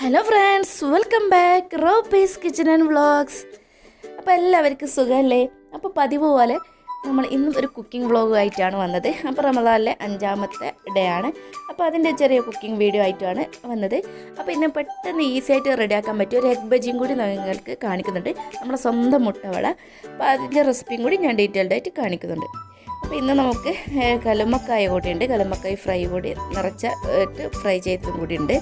Hello friends welcome back റോ പീസ് kitchen and vlogs അപ്പോൾ എല്ലാവർക്കും സുഖമല്ലേ? അപ്പോൾ പതിവ് പോലെ നമ്മൾ ഇന്നും ഒരു കുക്കിംഗ് വ്ളോഗുമായിട്ടാണ് വന്നത്. അപ്പോൾ റമദാനിലെ അഞ്ചാമത്തെ ഡേ ആണ്. അപ്പോൾ അതിന്റെ ചെറിയ കുക്കിംഗ് വീഡിയോ ആയിട്ടാണ് വന്നത്. അപ്പോൾ ഇന്ന് പെട്ടെന്ന് ഈസി ആയിട്ട് റെഡിയാക്കാൻ പറ്റിയ ഒരു എഗ് ബജിയും കൂടി നിങ്ങൾക്ക് കാണിക്കുന്നുണ്ട്. നമ്മുടെ സ്വന്തം മുട്ടവട അപ്പോൾ അതിന്റെ റെസിപ്പിയും കൂടി ഞാൻ ഡീറ്റെയിൽഡ് ആയിട്ട് കാണിക്കുന്നുണ്ട്. അപ്പോൾ ഇന്ന് നമുക്ക് കലുമക്കായ കൂടിയുണ്ട്. കലുമക്കായ ഫ്രൈ കൂടി നിറച്ച ഇട്ട് ഫ്രൈ ചെയ്തതും കൂടി ഉണ്ട്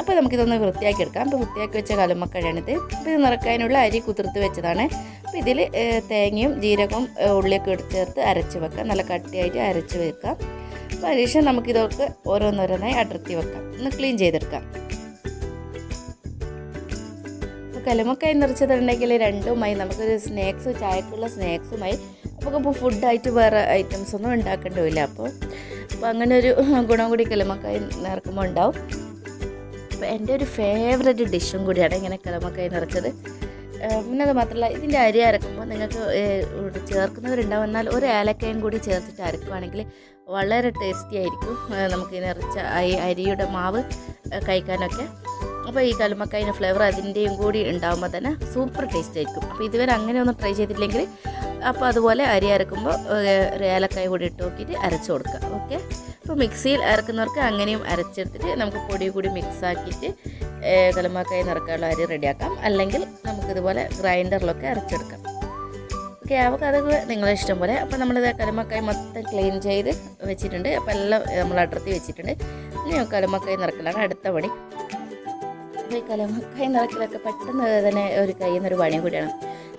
അപ്പോൾ നമുക്കിതൊന്ന് വൃത്തിയാക്കി എടുക്കാം അപ്പോൾ വൃത്തിയാക്കി വെച്ച കലുമക്കഴയാണിത് അപ്പോൾ ഇത് നിറക്കാനുള്ള അരി കുതിർത്ത് വെച്ചതാണ്. അപ്പോൾ ഇതിൽ തേങ്ങയും ജീരകവും ഉള്ളിയൊക്കെ എടുത്ത് ചേർത്ത് അരച്ച് വെക്കാം. നല്ല കട്ടിയായിട്ട് അരച്ച് വെക്കാം. അപ്പോൾ അതിനുശേഷം നമുക്കിതൊക്കെ ഓരോന്നോരോന്നായി അടർത്തി വെക്കാം. ഒന്ന് ക്ലീൻ ചെയ്തെടുക്കാം. കലമൊക്കെ നിറച്ചതുണ്ടെങ്കിൽ രണ്ടുമായി നമുക്കൊരു സ്നാക്സ് ചായക്കുള്ള സ്നാക്സുമായി ഇപ്പോൾ ഫുഡായിട്ട് വേറെ ഐറ്റംസ് ഒന്നും ഉണ്ടാക്കേണ്ടതില്ല അപ്പോൾ അപ്പോൾ അങ്ങനെ ഒരു ഗുണം കൂടി കലുമക്കായി നിറക്കുമ്പോൾ ഉണ്ടാവും. അപ്പോൾ എന്റെ ഒരു ഫേവററ്റ് ഡിഷും കൂടിയാണ് ഇങ്ങനെ കിളമക്കായി നിറച്ചത്. പിന്നെ അത് മാത്രമല്ല ഇതിന്റെ അരി അരക്കുമ്പോൾ നിങ്ങൾക്ക് ചേർക്കുന്നവരുണ്ടാവും എന്നാൽ ഒരു ഏലക്കയും കൂടി ചേർത്തിട്ട് അരക്കുവാണെങ്കിൽ വളരെ ടേസ്റ്റി ആയിരിക്കും. നമുക്ക് നിറച്ച അരി അരിയുടെ മാവ് കഴിക്കാനൊക്കെ. അപ്പോൾ ഈ കലുമക്കായിന്റെ ഫ്ലേവർ അതിന്റെയും കൂടി ഉണ്ടാകുമ്പോൾ തന്നെ സൂപ്പർ ടേസ്റ്റ് ആയിരിക്കും. അപ്പോൾ ഇതുവരെ അങ്ങനെ ഒന്നും ട്രൈ ചെയ്തിട്ടില്ലെങ്കിൽ അപ്പോൾ അതുപോലെ അരി അരക്കുമ്പോൾ ഏലക്കായ കൂടി ഇട്ട് നോക്കിയിട്ട് അരച്ച് കൊടുക്കുക. ഓക്കെ അപ്പോൾ മിക്സിയിൽ അരക്കുന്നവർക്ക് അങ്ങനെയും അരച്ചെടുത്തിട്ട് നമുക്ക് പൊടി കൂടി മിക്സ് ആക്കിയിട്ട് കലമാക്കായി നിറക്കാനുള്ള അരി റെഡിയാക്കാം അല്ലെങ്കിൽ നമുക്കിതുപോലെ ഗ്രൈൻഡറിലൊക്കെ അരച്ചെടുക്കാം. ഓക്കെ അപ്പോൾ അതൊക്കെ നിങ്ങളെ ഇഷ്ടം പോലെ. അപ്പോൾ നമ്മളിത് കലമക്കായി മൊത്തം ക്ലീൻ ചെയ്ത് വെച്ചിട്ടുണ്ട്. അപ്പോൾ എല്ലാം നമ്മൾ അടർത്തി വെച്ചിട്ടുണ്ട്. ഇനി കലമക്കായി നിറക്കലാണ് അടുത്ത പണി. ഈ കലമക്കായി നിറക്കലൊക്കെ പെട്ടെന്ന് തന്നെ ഒരു കയ്യിൽ നിന്നൊരു പണിയും കൂടിയാണ്.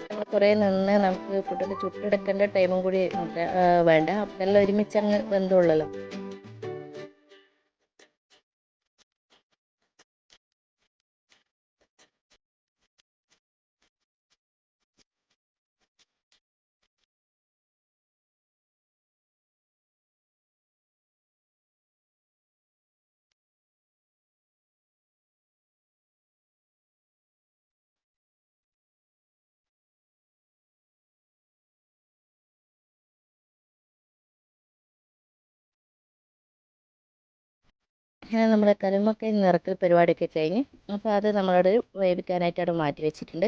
നമ്മൾ കുറേ നിന്ന് നമുക്ക് ഫുഡൊക്കെ ചുട്ടെടുക്കേണ്ട ടൈമും കൂടി വേണ്ട. അപ്പം എല്ലാം ഒരുമിച്ച് അങ്ങ് വെന്തോളല്ലോ അങ്ങനെ നമ്മുടെ കരുമക്ക നിറക്കൽ പരിപാടിയൊക്കെ കഴിഞ്ഞ് അപ്പോൾ അത് നമ്മളത് വേവിക്കാനായിട്ട് അവിടെ മാറ്റി വെച്ചിട്ടുണ്ട്.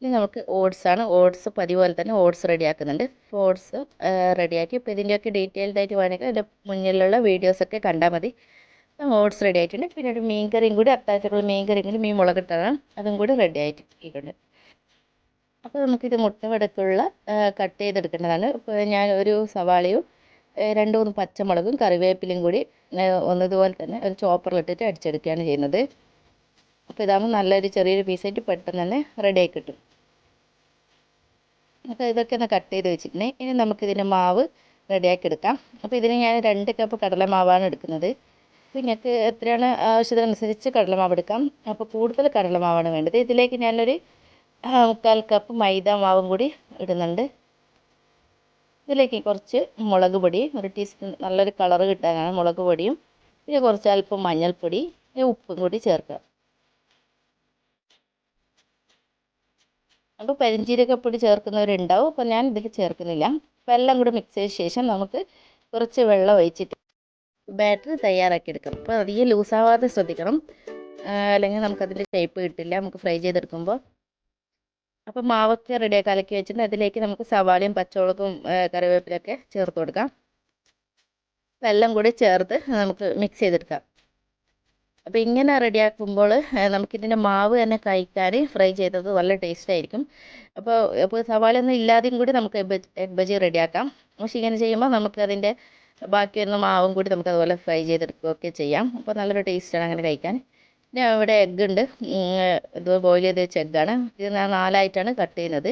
ഇനി നമുക്ക് ഓട്സ് ആണ്. ഓട്സ് പതിവ് പോലെ തന്നെ ഓട്സ് റെഡിയാക്കുന്നുണ്ട്. അപ്പോൾ ഓട്സ് റെഡിയാക്കി. ഇപ്പോൾ ഇതിന്റെയൊക്കെ ഡീറ്റെയിൽഡ് ആയിട്ട് വേണമെങ്കിൽ എന്റെ മുന്നിലുള്ള വീഡിയോസൊക്കെ കണ്ടാൽ മതി. ഓട്സ് റെഡി ആയിട്ടുണ്ട് പിന്നെ ഒരു മീൻ കറിയും കൂടി അത്താഴത്തിലുള്ള മീൻ കറിയും കൂടി മീൻ മുളകിട്ടതാണ്. അതും കൂടി റെഡി ആയിട്ടുണ്ട് അപ്പോൾ നമുക്കിത് മുട്ട വടക്കുള്ള കട്ട് ചെയ്തെടുക്കേണ്ടതാണ്. ഇപ്പോൾ ഞാൻ ഒരു സവാളയും രണ്ട് മൂന്ന് പച്ചമുളകും കറിവേപ്പിലയും കൂടി ഒന്നതുപോലെ തന്നെ ഒരു ചോപ്പറിലിട്ടിട്ട് അടിച്ചെടുക്കുകയാണ് ചെയ്യുന്നത്. അപ്പോൾ ഇതാകുമ്പോൾ നല്ലൊരു ചെറിയൊരു പീസായിട്ട് പെട്ടെന്ന് തന്നെ റെഡിയായി കിട്ടും. അപ്പോൾ ഇതൊക്കെ ഒന്ന് കട്ട് ചെയ്ത് വെച്ചിട്ടുണ്ടെങ്കിൽ ഇനി നമുക്കിതിന്റെ മാവ് റെഡിയാക്കി എടുക്കാം. അപ്പോൾ ഇതിന് ഞാൻ രണ്ട് കപ്പ് കടലമാവാണ് എടുക്കുന്നത്. അപ്പോൾ ഇങ്ങനത്തെ എത്രയാണ് ആവശ്യത്തിനനുസരിച്ച് കടലമാവ് എടുക്കാം. അപ്പോൾ കൂടുതൽ കടലമാവാണ് വേണ്ടത്. ഇതിലേക്ക് ഞാനൊരു മുക്കാൽ കപ്പ് മൈദ മാവും കൂടി ഇടുന്നുണ്ട്. ഇതിലേക്ക് കുറച്ച് മുളക് പൊടി ഒരു ടീസ്പൂൺ നല്ലൊരു കളറ് കിട്ടാനാണ് മുളക് പൊടിയും പിന്നെ കുറച്ച് അല്പം മഞ്ഞൾപ്പൊടി ഉപ്പും കൂടി ചേർക്കുക. അപ്പോൾ പെരിഞ്ജീരകപ്പൊടി ചേർക്കുന്നവരുണ്ടാവും അപ്പോൾ ഞാൻ ഇതിൽ ചേർക്കുന്നില്ല. അപ്പോൾ എല്ലാം കൂടി മിക്സ് ചെയ്ത ശേഷം നമുക്ക് കുറച്ച് വെള്ളം ഒഴിച്ചിട്ട് ബാറ്റർ തയ്യാറാക്കി എടുക്കാം. അപ്പോൾ അധികം ലൂസാവാതെ ശ്രദ്ധിക്കണം. അല്ലെങ്കിൽ നമുക്കതിന്റെ ഷേപ്പ് കിട്ടില്ല. നമുക്ക് ഫ്രൈ ചെയ്തെടുക്കുമ്പോൾ അപ്പോൾ മാവൊക്കെ റെഡിയാക്കി കലക്കി വെച്ചിട്ട് അതിലേക്ക് നമുക്ക് സവാളയും പച്ചമുളകും കറിവേപ്പില കറിവേപ്പിലൊക്കെ ചേർത്ത് കൊടുക്കാം. അപ്പോൾ എല്ലാം കൂടി ചേർത്ത് നമുക്ക് മിക്സ് ചെയ്തെടുക്കാം. അപ്പോൾ ഇങ്ങനെ റെഡിയാക്കുമ്പോൾ നമുക്കിതിന്റെ മാവ് തന്നെ കഴിക്കാൻ ഫ്രൈ ചെയ്തത് നല്ല ടേസ്റ്റ് ആയിരിക്കും. അപ്പോൾ അപ്പോൾ സവാളയൊന്നും ഇല്ലാതെയും കൂടി നമുക്ക് എഗ് ബജി റെഡിയാക്കാം പക്ഷേ ഇങ്ങനെ ചെയ്യുമ്പോൾ നമുക്ക് അതിന്റെ ബാക്കി വരുന്ന മാവും കൂടി നമുക്ക് അതുപോലെ ഫ്രൈ ചെയ്തെടുക്കുകയൊക്കെ ചെയ്യാം. അപ്പോൾ നല്ലൊരു ടേസ്റ്റാണ് അങ്ങനെ കഴിക്കാൻ. പിന്നെ ഇവിടെ എഗ്ഗ് ഉണ്ട്. ഇത് ബോയിൽ ചെയ്ത് വെച്ച എഗ്ഗാണ് ഇത് ഞാൻ നാലായിട്ടാണ് കട്ട് ചെയ്യുന്നത്.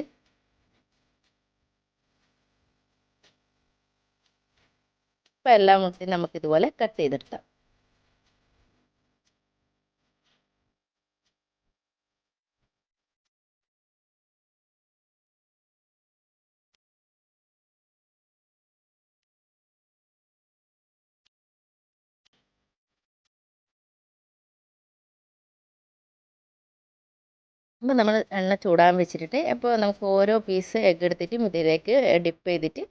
അപ്പോൾ എല്ലാ മുട്ടയും നമുക്കിതുപോലെ കട്ട് ചെയ്തെടുക്കാം. അപ്പോൾ നമ്മൾ എണ്ണ ചൂടാൻ വെച്ചിട്ട് അപ്പോൾ നമുക്ക് ഓരോ പീസ് എഗ്ഗ് എടുത്തിട്ട് ഇതിലേക്ക് ഡിപ്പ് ചെയ്തിട്ട്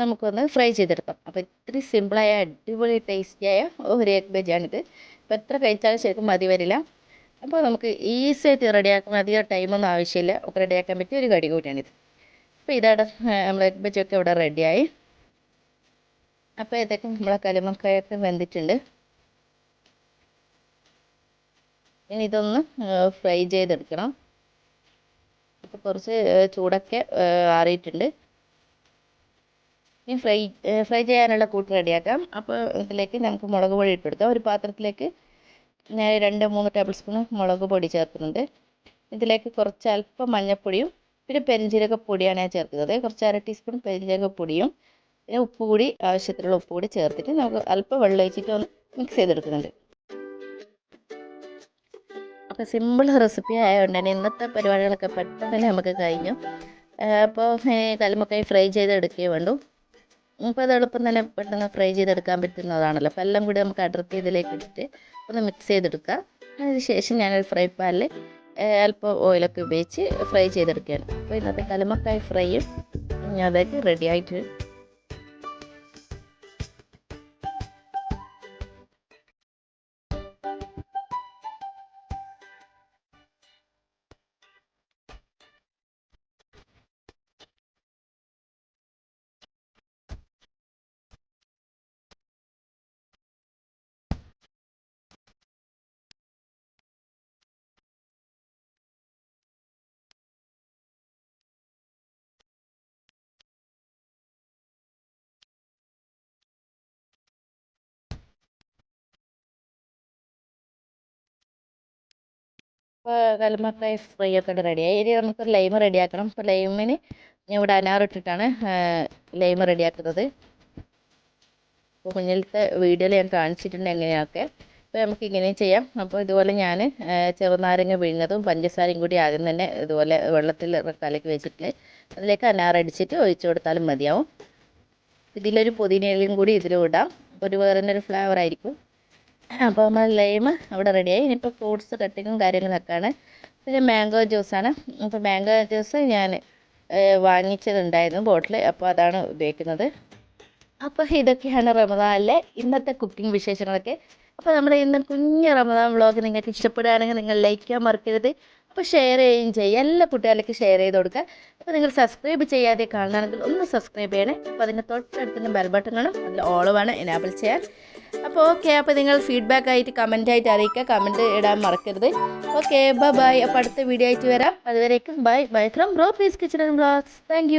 നമുക്കൊന്ന് ഫ്രൈ ചെയ്തെടുക്കാം. അപ്പോൾ ഇത്തിരി സിമ്പിളായ അടിപൊളി ടേസ്റ്റിയായ ഒരു എഗ് ബജിയാണിത് അപ്പോൾ എത്ര കഴിച്ചാലും ശരിക്കും മതി വരില്ല. അപ്പോൾ നമുക്ക് ഈസി ആയിട്ട് റെഡിയാക്കാൻ അധികം ടൈമൊന്നും ആവശ്യമില്ല. ഒക്കെ റെഡിയാക്കാൻ പറ്റിയ ഒരു കടി കൂടിയാണിത്. അപ്പോൾ ഇതവിടെ നമ്മൾ എഗ് ബജിയൊക്കെ ഇവിടെ റെഡിയായി അപ്പോൾ ഇതൊക്കെ നമ്മളെ കലുമക്കായൊക്കെ വെന്തിട്ടുണ്ട്. ഇനി ഇതൊന്ന് ഫ്രൈ ചെയ്തെടുക്കണം. അപ്പോൾ കുറച്ച് ചൂടൊക്കെ ആറിയിട്ടുണ്ട്. ഇനി ഫ്രൈ ഫ്രൈ ചെയ്യാനുള്ള കൂട്ട് റെഡിയാക്കാം. അപ്പോൾ ഇതിലേക്ക് നമുക്ക് മുളക് പൊടി ഇട്ട് കൊടുക്കാം. ഒരു പാത്രത്തിലേക്ക് ഞാൻ രണ്ട് മൂന്ന് ടേബിൾ സ്പൂൺ മുളക് പൊടി ചേർക്കുന്നുണ്ട്. ഇതിലേക്ക് കുറച്ച് അല്പം മഞ്ഞൾപ്പൊടിയും പിന്നെ പെരിഞ്ചീരകപ്പൊടിയാണ് ഞാൻ ചേർക്കുന്നത്. കുറച്ച് അര ടീസ്പൂൺ പെരിഞ്ചീരകപ്പൊടിയും പിന്നെ ഉപ്പ് കൂടി ആവശ്യത്തിനുള്ള ഉപ്പ് കൂടി ചേർത്തിട്ട് നമുക്ക് അല്പം വെള്ളം ഒഴിച്ചിട്ട് ഒന്ന് മിക്സ് ചെയ്തെടുക്കുന്നുണ്ട്. അപ്പോൾ സിമ്പിൾ റെസിപ്പി ആയതുകൊണ്ട് തന്നെ ഇന്നത്തെ പരിപാടികളൊക്കെ പെട്ടെന്ന് നമുക്ക് കഴിഞ്ഞു. അപ്പോൾ കല്ലുമ്മക്കായി ഫ്രൈ ചെയ്തെടുക്കുകയും വേണ്ടു. അപ്പോൾ അത് എളുപ്പം തന്നെ പെട്ടെന്ന് ഫ്രൈ ചെയ്തെടുക്കാൻ പറ്റുന്നതാണല്ലോ. അപ്പോൾ എല്ലാം കൂടി നമുക്ക് അടർത്തി ഇതിലേക്ക് ഇട്ടിട്ട് ഒന്ന് മിക്സ് ചെയ്തെടുക്കുക അതിന് ശേഷം ഞാനൊരു ഫ്രൈ പാനിൽ അല്പം ഓയിലൊക്കെ ഉപയോഗിച്ച് ഫ്രൈ ചെയ്തെടുക്കുകയാണ്. അപ്പോൾ ഇന്നത്തെ കല്ലുമ്മക്കായി ഫ്രൈയും അതൊക്കെ റെഡി ആയിട്ട് ഇപ്പോൾ കല്ലുമ്മക്കായ ഫ്രൈ ഒക്കെ റെഡിയായി ഇനി നമുക്ക് ലൈം റെഡിയാക്കണം അപ്പോൾ ലൈമിന് ഞാൻ ഇവിടെ അനാറിട്ടിട്ടാണ് ലൈം റെഡിയാക്കുന്നത് അപ്പോൾ മുന്നിലത്തെ വീഡിയോയിൽ ഞാൻ കാണിച്ചിട്ടുണ്ട് എങ്ങനെയൊക്കെ. അപ്പോൾ നമുക്ക് ഇങ്ങനെയും ചെയ്യാം. അപ്പോൾ ഇതുപോലെ ഞാൻ ചെറുനാരങ്ങ പിഴിഞ്ഞതും പഞ്ചസാരയും കൂടി ആദ്യം തന്നെ ഇതുപോലെ വെള്ളത്തിൽ കലക്കി വെച്ചിട്ട് അതിലേക്ക് അനാറടിച്ചിട്ട് ഒഴിച്ചു കൊടുത്താലും മതിയാവും. ഇതിലൊരു പുതിനയിലയും കൂടി ഇതിലും ഇടാം. ഒരു വേറെ ഒരു ഫ്ലേവർ ആയിരിക്കും. അപ്പോൾ നമ്മൾ ലൈം അവിടെ റെഡിയായി ഇനിയിപ്പോൾ ഫ്രൂട്ട്സ് കട്ടിങ്ങും കാര്യങ്ങളൊക്കെയാണ്. പിന്നെ മാംഗോ ജ്യൂസാണ് അപ്പോൾ മാംഗോ ജ്യൂസ് ഞാൻ വാങ്ങിച്ചതുണ്ടായിരുന്നു ബോട്ടിൽ അപ്പോൾ അതാണ് ഉപയോഗിക്കുന്നത്. അപ്പോൾ ഇതൊക്കെയാണ് റമദാനിലെ ഇന്നത്തെ കുക്കിംഗ് വിശേഷങ്ങളൊക്കെ. അപ്പോൾ നമ്മുടെ ഇന്ന് കുഞ്ഞ് റമദാൻ വ്ളോഗ് നിങ്ങൾക്ക് ഇഷ്ടപ്പെടുകയാണെങ്കിൽ നിങ്ങൾ ലൈക്ക് ചെയ്യാൻ മറക്കരുത്. അപ്പോൾ ഷെയർ ചെയ്യുകയും ചെയ്യുക. എല്ലാ കുട്ടികളിലേക്ക് ഷെയർ ചെയ്ത് കൊടുക്കുക. അപ്പോൾ നിങ്ങൾ സബ്സ്ക്രൈബ് ചെയ്യാതെ കാണുകയാണെങ്കിൽ ഒന്ന് സബ്സ്ക്രൈബ് ചെയ്യണേ. അപ്പോൾ അതിന്റെ തൊട്ടടുത്തുള്ള ബെൽ ബട്ടൺ കാണും അതിൽ ഓൾ വേണം എനാബിൾ ചെയ്യാൻ. അപ്പോൾ ഓക്കെ അപ്പോൾ നിങ്ങൾ ഫീഡ്ബാക്ക് ആയിട്ട് കമന്റ് ആയിട്ട് അറിയിക്കുക. കമന്റ് ഇടാൻ മറക്കരുത്. ഓക്കെ ബൈ ബൈ അപ്പോൾ അടുത്ത വീഡിയോ ആയിട്ട് വരാം. അതുവരേക്കും bye bye from please kitchen and blogs thank